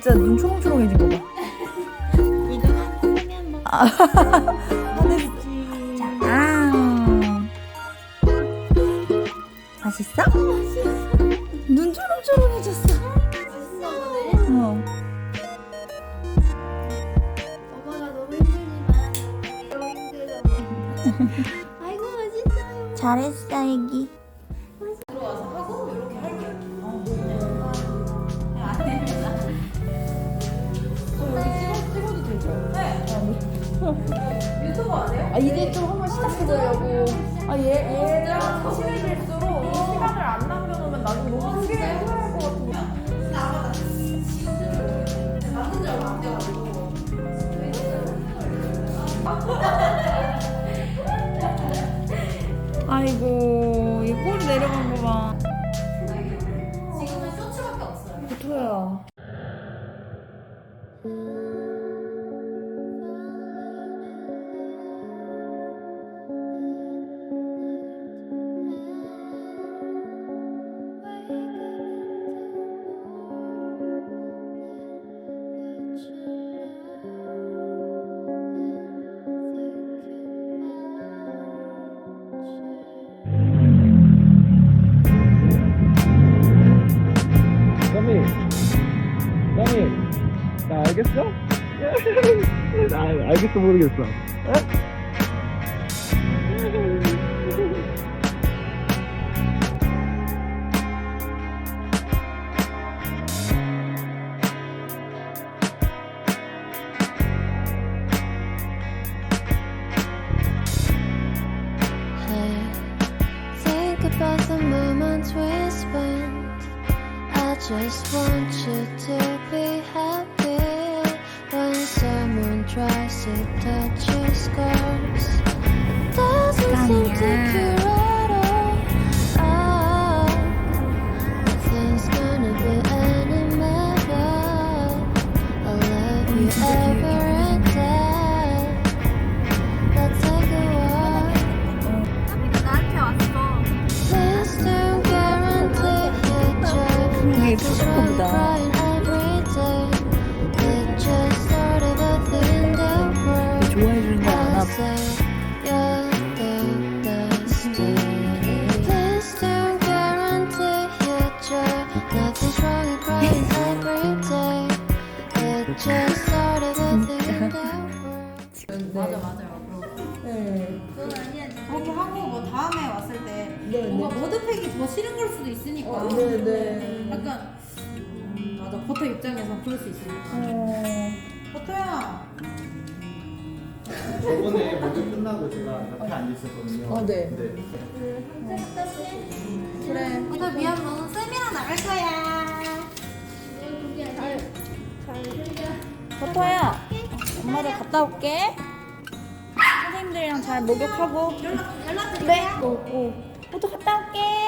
진짜 눈 초롱초롱해진 거 봐. 이거 하면 뭐 보내주지. 아. 맛있어? 유튜브 안 해요? 아 이제 좀 한번 시작해보려고. 아 얘 얘랑 친해질수록 이 시간을 안 남겨놓으면 나중에 너무 후회할 것 같은. 아이고 이 꼬리 내려간 거 봐. 나 알겠어 모 좋아해 주는 거 아나. 맞아 맞아요. 네. 하고 뭐 다음에 왔을 때 네, 뭔가 머드팩이 더 싫은 걸 수도 있으니까. 어, 네, 네. 약간 음, 맞아 버터 입장에서 그럴 수 있으니까. 어. 버터야. 저번에 모두 끝나고 제가 옆에 앉아 있었거든요 어, 네. 그래. 오늘 미안 너는 쌤이랑 나갈 거야. 버터야. 엄마들 갔다 올게. 선생님들이랑 잘 목욕하고. 연락 네. 오, 오. 버터 갔다 올게.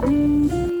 젤리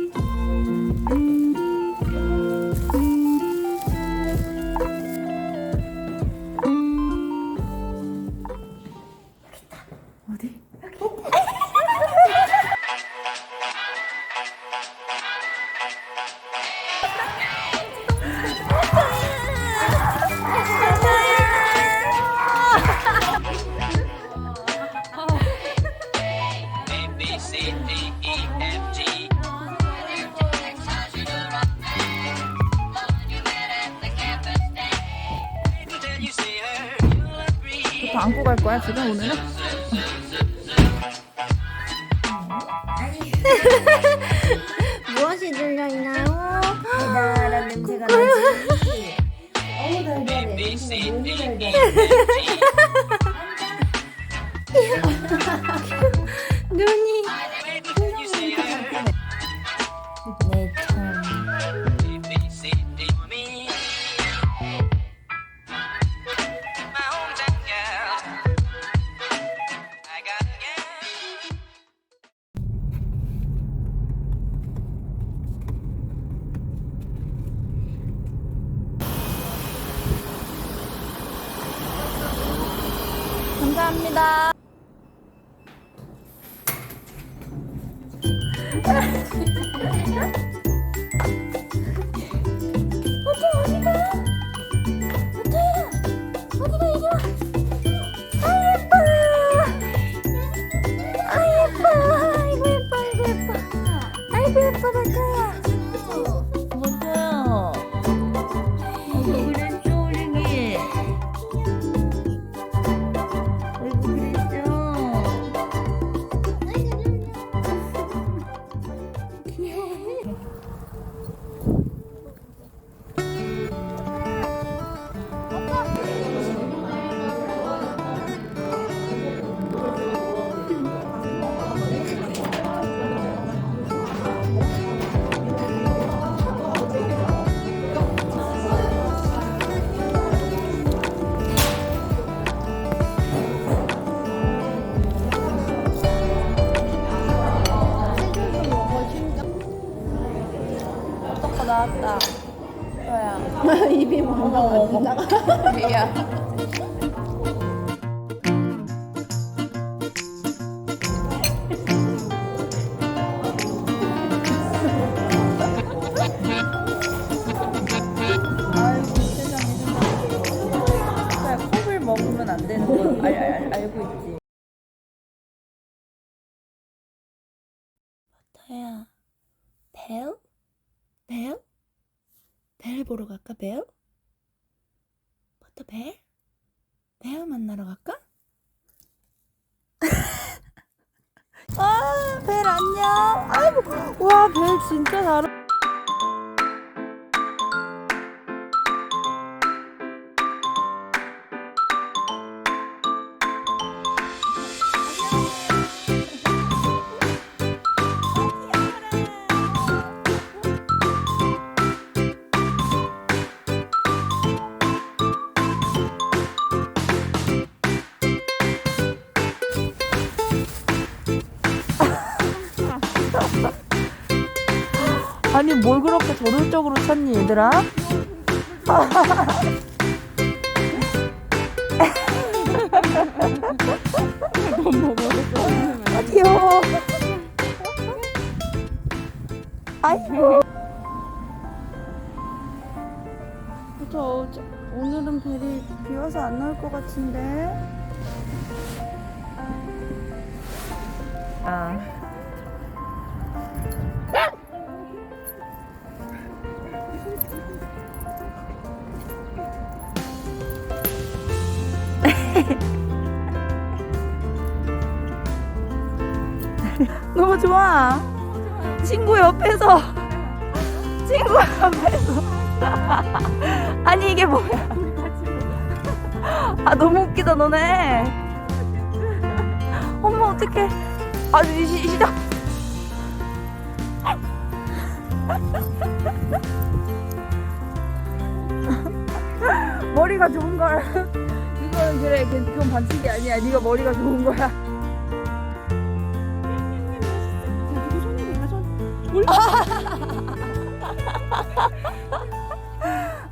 오늘은? 무엇이 들려있나요? 달달한 냄새가 나지. G. 눈이 감사합니다. 어머 야. 컵을. 버터야, 벨? 벨? 벨 보러 갈까, 벨? 버터 벨? 벨 만나러 갈까? 아, 벨 안녕. 아이고, 와, 벨 진짜 잘 아니 뭘 그렇게 저돌적으로 찾니 얘들아? 아, 귀여워. 아이고. 저, 저 오늘은 별이 비와서 안 나올 것 같은데. 너무 좋아. 친구 옆에서. 친구 옆에서. 아니, 이게 뭐야. 아, 너무 웃기다, 너네. 어머, 어떡해. 아, 이, 시- 이 시작. 머리가 좋은 걸. 이건 그래, 걔- 그건 반칙이 아니야. 네가 머리가 좋은 거야.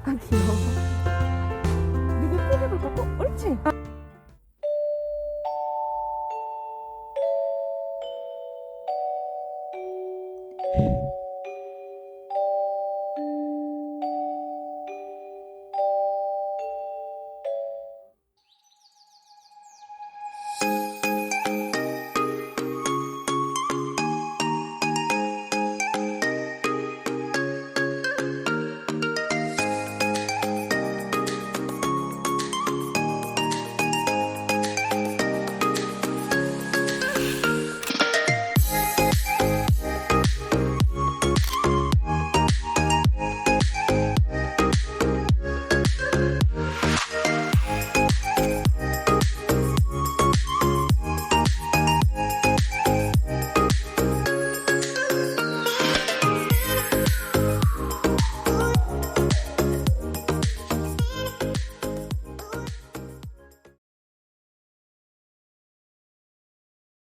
아 귀여워. 누구 볼까? 어, 옳지.